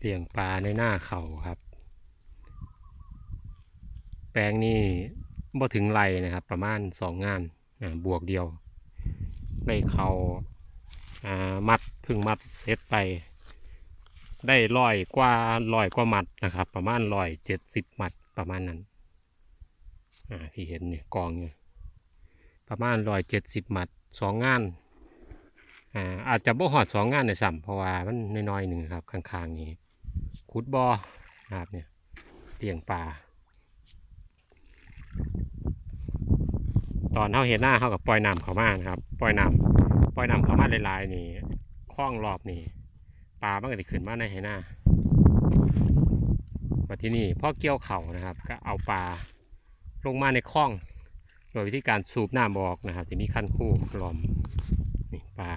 เลี้ยงปลาในหน้าเขาครับ แปลงนี่บ่ถึงไรนะครับ ประมาณสองงานบวกเดียวได้เขาอ่ามัดพึ่งมัดเซตไป ได้ร้อยกว่าร้อยกว่ามัดนะครับ ประมาณร้อยเจ็ดสิบมัดประมาณนั้นที่เห็นเนี่ยกองเนี่ยประมาณร้อยเจ็ดสิบมัดสองงานอ่าอาจจะบ่หอดสองงานในสัมเพราะว่ามันน้อยๆหนึ่งครับ ข้างๆนี้ ขุดบ่อนะครับเนี่ยเลี้ยงปลาตอนเท่าเห็นหน้าเขากับปล่อยน้ำเขามานะครับ ปล่อยน้ำปล่อยน้ำเขามาลายๆนี่คล้องรอบนี่ปลามันก็จะขึ้นมาในเห็นหน้ามาที่นี่พ่อเกี่ยวเข่านะครับ ก็เอาปลาลงมาในคล้อง โดยวิธีการสูบน้ำออกนะครับจะมีขั้นคู่ล้อมนี่ปลา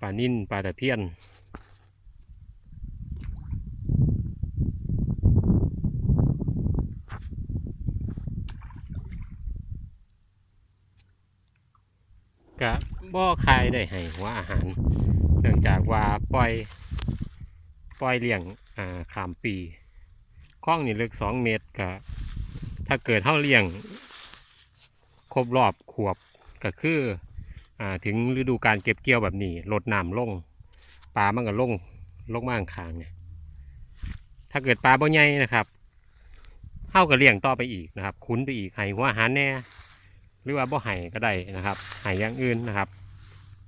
ปลานิ่นปลาตะเพียน กะบ่อคายได้ให้หัวอาหาร เนื่องจากว่าปล่อย ปล่อยเลี้ยงอ่าขามปีคล้องนี่ลึกสองเมตรกะถ้าเกิดเท่าเลี้ยง ครบรอบขวบก็คืออ่าถึงฤดูการเก็บเกี่ยวแบบนี้ลดน้ำลงปลามันก็ลงลงมาข้างเนี่ยถ้าเกิดปลาบ่ใหญ่นะครับเท่ากับเลี้ยงต่อไปอีกนะครับ คุ้นไปอีกให้หัวอาหารแน่ หรือว่าบ่ไห้ก็ได้นะครับไห้อย่างอื่นนะครับ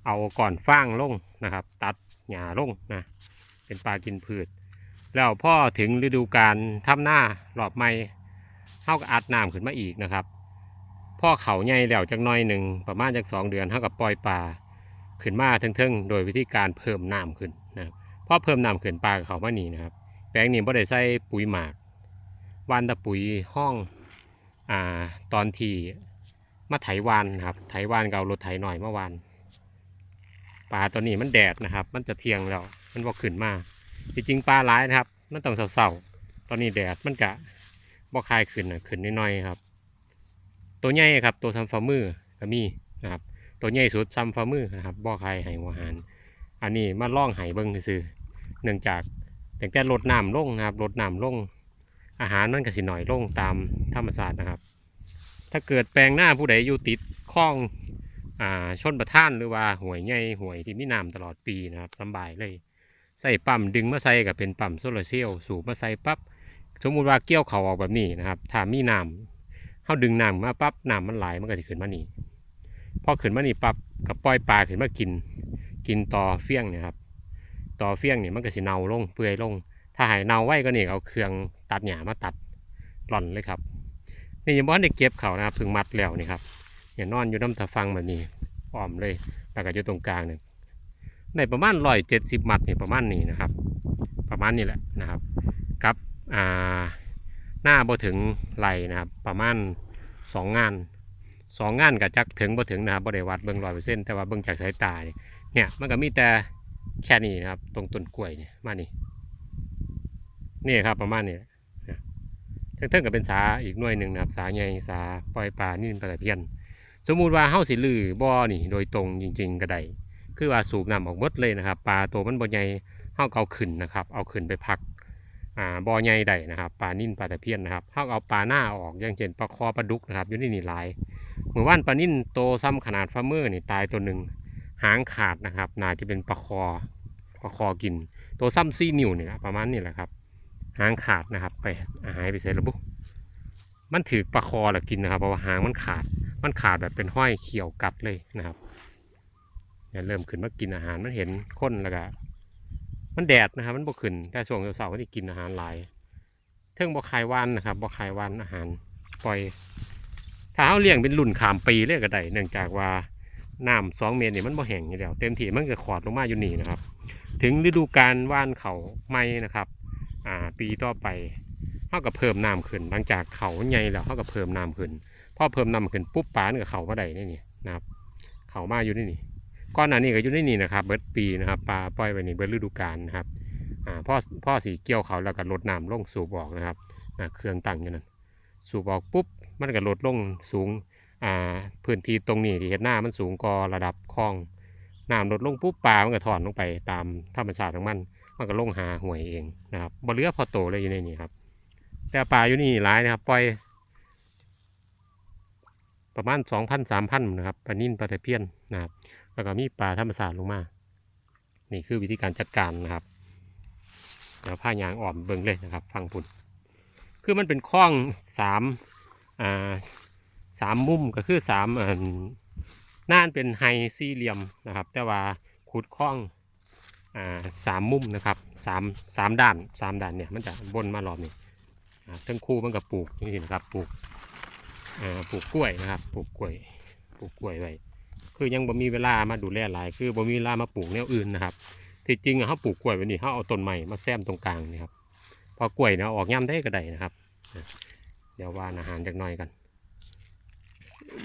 เอาก่อนฟางลงนะครับ ตัดหญ้าลงนะเป็นปลากินพืช แล้วพอถึงฤดูการทำหน้ารอบใหม่เท่ากับอัดน้ำขึ้นมาอีกนะครับพ่อเขาใหญ่แล้วจักหน้อยหนึ่งประมาณจากสองเดือนเท่ากับปล่อยปลาขึ้นมาเทิงๆ โดยวิธีการเพิ่มน้ำขึ้นนะพอเพิ่มน้ำขึ้นปลาเขามานี่นะครับ แปลงนี้บ่ได้ใส่ปุ๋ยหมากวานตะปุ๋ยห้องอ่าตอนที่ มาไถวานนะครับ ไถวานก็เอารถไถหน่อยเมื่อวานปลาตัวนี้มันแดดนะครับ มันจะเทียงแล้ว มันบ่ขึ้นมาจริงๆปลาหลายนะครับ มันต้องเศร้าๆตอนนี้แดดมันกะบ่คลายขึ้นนะขึ้นน้อยๆครับ ตัวใหญ่ครับ ตัวซัมฟาร์มือก็มีนะครับ ตัวใหญ่สุดซัมฟาร์มือนะครับบ่อไข่ไห้หัวหารอันนี้มาล่องไห้เบิ้งซื่อเนื่องจากแต่แต่ลดน้ำลงนะครับลดน้ำลงอาหารมันก็สิหน่อยลงตามธรรมชาตินะครับ ถ้าเกิดแปลงหน้าผู้ใดอยู่ติดคลองอ่าชนประท่านหรือว่าห่วยใหญ่ห่วยที่มีน้ำตลอดปีนะครับสบายเลยใส่ปั๊มดึงมาใส่กับเป็นปั๊มโซลาร์เซลล์สูบมาใส่ปั๊บสมมติว่าเกี่ยวเขาออกแบบนี้นะครับถ้ามีน้ำเขาดึงน้ำมาปั๊บน้ำมันไหลมันก็จะขึ้นมานี่พอขึ้นมานี่ปั๊บก็ปล่อยปลาขึ้นมากิน กินต่อเฟี้ยงเนี่ยครับต่อเฟี้ยงเนี่ยมันก็สิเน่าลงเปื่อยลง ถ้าหายเน่าไว้ก็นี่เอาเครื่องตัดหญ้ามาตัดหล่อนเลยครับ นี่ยังบ่ทันได้เก็บเขานะครับพิ่งมัดแล้วนี่ครับอย่านอนอยู่น้ำตาฟังแบบนี้อ้อมเลยแล้วก็อยู่ตรงกลางเนี่ยในประมาณร้อยเจ็ดสิบมัดนี่ประมาณนี้นะครับ ประมาณนี้แหละนะครับกับอ่าหน้าบ่ถึงไหลนะครับ ประมาณสองงานสองงานกับจักถึงบ่ถึงนะครับบ่ได้วัดเบิ่งร้อยเปอร์เซ็นต์แต่ว่าเบิ่งจากสายตาเนี่ยเนี่ยมันก็มีแต่แค่นี้นะครับ ตรงต้นกล้วยเนี่ยมานี่นี่ครับประมาณนี้ เทิงๆก็เป็นสาอีกหน่วยหนึ่งนะครับสาใหญ่สาปล่อยปลานี่เป็นปลาตะเพียน สมมุติว่าเฮาสิลือบ่อนี่โดยตรงจริง ๆก็ได้คือว่าสูบน้ำออกหมดเลยนะครับ ปลาตัวมันบ่ใหญ่เฮาก็เอาขึ้นนะครับ เอาขึ้นไปพักอ่าบ่อใหญ่ได้นะครับปลานิ่นปลาตะเพียนนะครับเขาเอาปลาหน้าออกอย่างเช่นปลาคอปลาดุกนะครับอยู่ในนี่หลายเมื่อวานปลานิ่นโตซ้ำขนาดฟ้ามือนี่ตายตัวหนึ่งหางขาดนะครับน่าจะเป็นปลาคอปลาคอกิน ตัวซ้ำซี่นิ้วนี่นะประมาณนี้แหละครับ หางขาดนะครับ ไปหายไปเสร็จแล้วบุ๊มันถือปลาคอแหละกินนะครับเพราะว่าหางมันขาด มันขาดแบบเป็นห้อยเขียวกัดเลยนะครับเนี่ยเริ่มขึ้นมากินอาหารมันเห็นคนแล้วก็มันแดดนะครับ มันบ่ขึ้นแต่ช่วงเสาร์ก็จะกินอาหารหลายเทิงบ่คายวันนะครับบ่คายวันอาหารปล่อยถ้าเขาเลี้ยงเป็นรุ่นขามปีเลยก็ได้เนื่องจากว่าน้ำสองเมตรนี่มันบ่แห้งอยู่แล้วเต็มที่มันก็ขอดลงมาอยู่นี่นะครับ ถึงฤดูการว่านเขาไม่นะครับ อ่า ปีต่อไปเขาก็เพิ่มน้ำขึ้นหลังจากเขาใหญ่แล้วเขาก็เพิ่มน้ำขึ้นพอเพิ่มน้ำขึ้นปุ๊บปานี่ยก็เขามาได้นี่นี่นะครับ เขามาอยู่นี่นี่ก้อนหนานี้ก็อยู่ในนี่นะครับ เบิดปีนะครับปลาปล่อยไว้นี่เบิดฤดูกาลนะครับอ่าพ่อพ่อสีเกี่ยวเขาแล้วก็ลดน้ำลงสูบออกนะครับเครื่องตั้งอยู่นั่นสูบออกปุ๊บมันก็ลดลงสูงอ่าพื้นที่ตรงนี้ที่เห็นหน้ามันสูงกว่าระดับคลองน้ำลดลงปุ๊บปลามันก็ถอนลงไปตามธรรมชาติของมัน มันก็ลงหาหวยเองนะครับบ่เลือพอโตเลยอยู่ในนี้ครับ แต่ปลาอยู่นี่หลายนะครับ ปล่อย ประมาณสองพันสามพันนะครับปลานิ่นปลาตะเพียนนะครับ แล้วก็มีปลาธรรมศาสตร์ลงมา นี่คือวิธีการจัดการนะครับเดี๋ยวผ้ายางอ่อมเบิ่งเลยนะครับ ฟังปุ่นคือมันเป็นคล้องสามอ่าสามมุมก็คือสามอันน่านเป็นไฮสี่เหลี่ยมนะครับ แต่ว่าขุดคล้อง สามมุมนะครับสามสามด้านสามด้านเนี่ยมันจะบนมารอบนี่ทั้งคู่มันก็ปลูกนี่นะครับปลูกปลูกกล้วยนะครับปลูกกล้วยปลูกกล้วยไว้คือยังบ่มีเวลามาดูแลหลาย คือบ่มีเวลามาปลูกแนวอื่นนะครับที่จริงอะเขาปลูกกล้วยไว้นี่เขาเอาต้นใหม่มาแซมตรงกลางนี่ครับพอกล้วยเนี่ยออกย่ำได้ก็ได้นะครับ เดี๋ยววานอาหารจักหน่อยกัน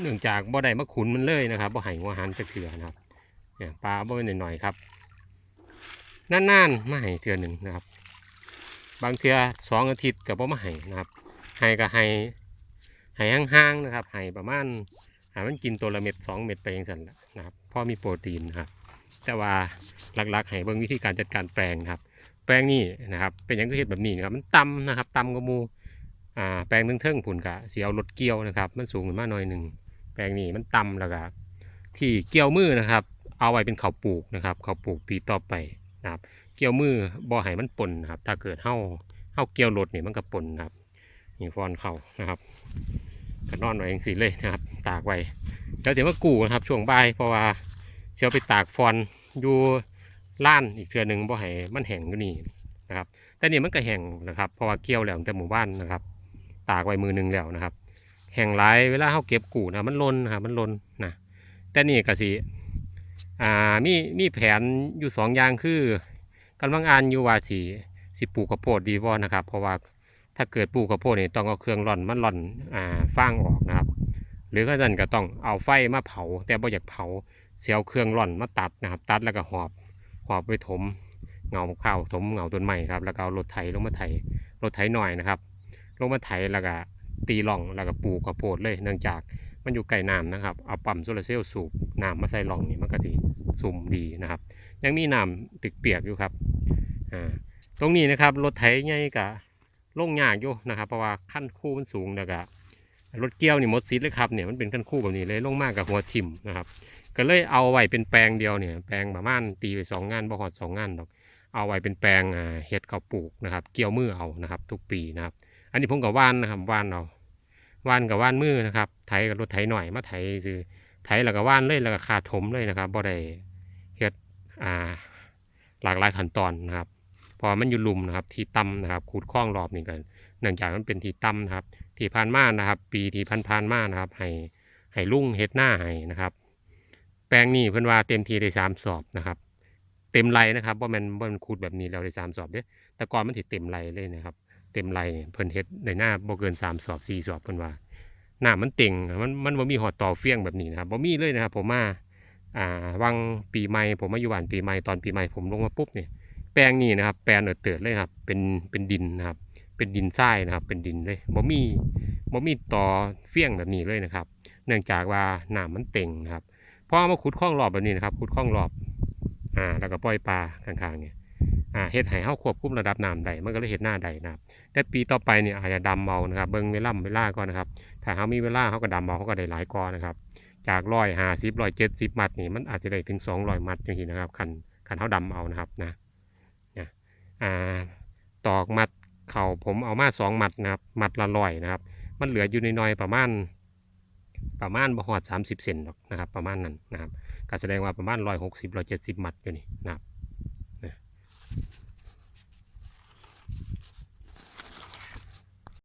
เนื่องจากบ่ได้มาขุนมันเลยนะครับบ่ให้หัวอาหารจักเถื่อนะครับเนี่ยปลาบ่เป็นหน่อยๆครับ นานๆมาให้เถื่อหนึ่งนะครับ บางเถื่อสองอาทิตย์กับบ่อมาให้นะครับให้ก็ให้ให้ห่างๆนะครับให้ประมาณห้มันกินตัวละเม็ดสองเม็ดไปเองสันนะครับเพอมีโปรตีนนะครับ แต่ว่าหลักๆให้เบิ่งวิธีการจัดการแปลงนะครับ แปลงนี่นะครับ เป็นอย่างก็เห็ดแบบนี้นะครับ มันต่ำนะครับต่ำกว่าหมูอ่าแปลงเทิงๆผุนกะเสียวรถเกี่ยวนะครับ มันสูงขึ้นมาหน่อยหนึ่งแปลงนี้มันต่ำแล้วก็ที่เกี่ยวมือนะครับ เอาไว้เป็นเขาปลูกนะครับเขาปลูกปีต่อไป นะครับเกี่ยวมือบ่ให้มันปนนะครับ ถ้าเกิดเฮาเฮาเกี่ยวรถนี่มันก็ปนครับนี่ฟอนเข่านะครับก็นอนไว้เองสิเลยนะครับ ตากไว้เดี๋ยวเดี๋ยวมากู้นะครับ ช่วงบ่ายเพราะว่าเชียวไปตากฟอนอยู่ล้านอีกเทือหนึ่งบ่ให้มันแห้งอยู่นี่นะครับ แต่นี่มันก็แห้งนะครับเพราะว่าเกี่ยวแล้วแต่หมู่บ้านนะครับ ตากไว้มือหนึงแล้วนะครับแห้งหลายเวลาเขาเก็บกูนะมันลนนะครับมันลนนะแต่นี่ก็สิ อ่ามีมีแผนอยู่สองอย่างคือกำลังอ่านอยู่ว่าสิสิปลูกข้าวโพดดีบ่นะครับ เพราะว่าถ้าเกิดปลูกข้าวโพดนี่ต้องเอาเครื่องร่อนมันร่อนอ่าฟางออกนะครับ หรือก็นั่นก็ต้องเอาไฟมาเผา แต่บ่อยากเผาเสียวเครื่องร่อนมาตัดนะครับ ตัดแล้วก็หอบหอบไปถมเงาข้าวถมเงาต้นใหม่ครับ แล้วก็เอารถไถลงมาไถรถไถหน่อยนะครับ ลงมาไถแล้วก็ตีร่องแล้วก็ปลูกข้าวโพดเลย เนื่องจาก มันอยู่ใกล้น้ำนะครับ เอาปั๊มโซลาร์เซลล์สูบน้ำมาใส่ร่องนี่มันก็สิซุ่มดีนะครับ ยังมีน้ำเปียกๆอยู่ครับอ่าตรงนี้นะครับรถไถใหญ่กะลงยากอยู่นะครับ เพราะว่าขั้นคู่มันสูงแล้วก็รถเกี่ยวนี่มดซีดเลยครับเนี่ยมันเป็นขั้นคู่แบบนี้เลยลงมากกับหัวทิ่มนะครับ ก็เลยเอาไว้เป็นแปลงเดียวเนี่ยแปลงประมาณตีไปสองงานบ่หอดสองงานดอก เอาไว้เป็นแปลงอ่าเห็ดข้าวปลูกนะครับ เกี่ยวมือเอานะครับ ทุกปีนะครับ อันนี้ผมกับว่านนะครับว่านเอา ว่านกับว่านมือนะครับ ไถกับรถไถหน่อยมาไถคือไถแล้วก็ว่านเลยแล้วก็ขาดถมเลยนะครับบ่ได้เฮ็ดอ่าหลากหลายขั้นตอนนะครับ พอมันอยู่ลุมนะครับ ที่ต่ำนะครับขูดคล้องรอบนี่กันเนื่องจากมันเป็นที่ต่ำนะครับ ที่ผ่านมานะครับ ปีที่ผ่านๆมานะครับ ให้ให้ลุ่งเฮ็ดหน้าให้นะครับ แปลงนี้เพิ่นว่าเต็มทีได้สามสอบนะครับ เต็มไรนะครับว่ามันว่ามันคูดแบบนี้แล้วได้สามสอบเด้แต่ก่อนมันถิเต็มไรเลยนะครับ เต็มไรเพิ่นเฮ็ดในหน้าบ่เกินสามสอบสี่สอบเพิ่นว่าหน้ามันเต็งมันมันบ่มีหอดต่อเฟี้ยงแบบนี้นะครับบ่มีเลยนะครับผมมาอ่าวังปีใหม่ผมมาอยู่บ้านปีใหม่ตอนปีใหม่ผมลงมาปุ๊บเนี่ยแปลงนี้นะครับ แปลนเอิดเติดเลยครับ เป็นเป็นดินนะครับ เป็นดินทรายนะครับ เป็นดินเลยบ่มีบ่มีต่อเฟี้ยงแบบนี้เลยนะครับ เนื่องจากว่าหน้ามันเต็งนะครับพอเอมาขุดคล้องรอบแบบนี้นะครับขุดคล้องรอบอ่าแล้วก็ปล่อยปลาข้างๆเนี่ย อ่าเฮ็ดให้เฮาควบคุมระดับน้ำได้มันก็เลยเฮ็ดหน้าได้นะครับแต่ปีต่อไปเนี่ยอาจจะดำเมานะครับเบิ่งเวลาเวลาก่อนนะครับถ้าเฮามีเวลาเฮาก็ดำเมาเฮาก็ได้หลายกอนะครับจาก150 170มัดนี่มันอาจจะได้ถึง200มัดจังซี่นะครับคันคันเฮาดำเอานะครับนะนะอ่าตอกมัดเข่าผมเอามาสองมัดนะครับมัดละร้อยนะครับ มันเหลืออยู่น้อยๆประมาณประมาณบ่ฮอด30เซนหรอกนะครับ ประมาณนั้นนะครับก็แสดงว่าประมาณร้อยหกสิบร้อยเจ็ดสิบมัดอยู่นี่นะครับ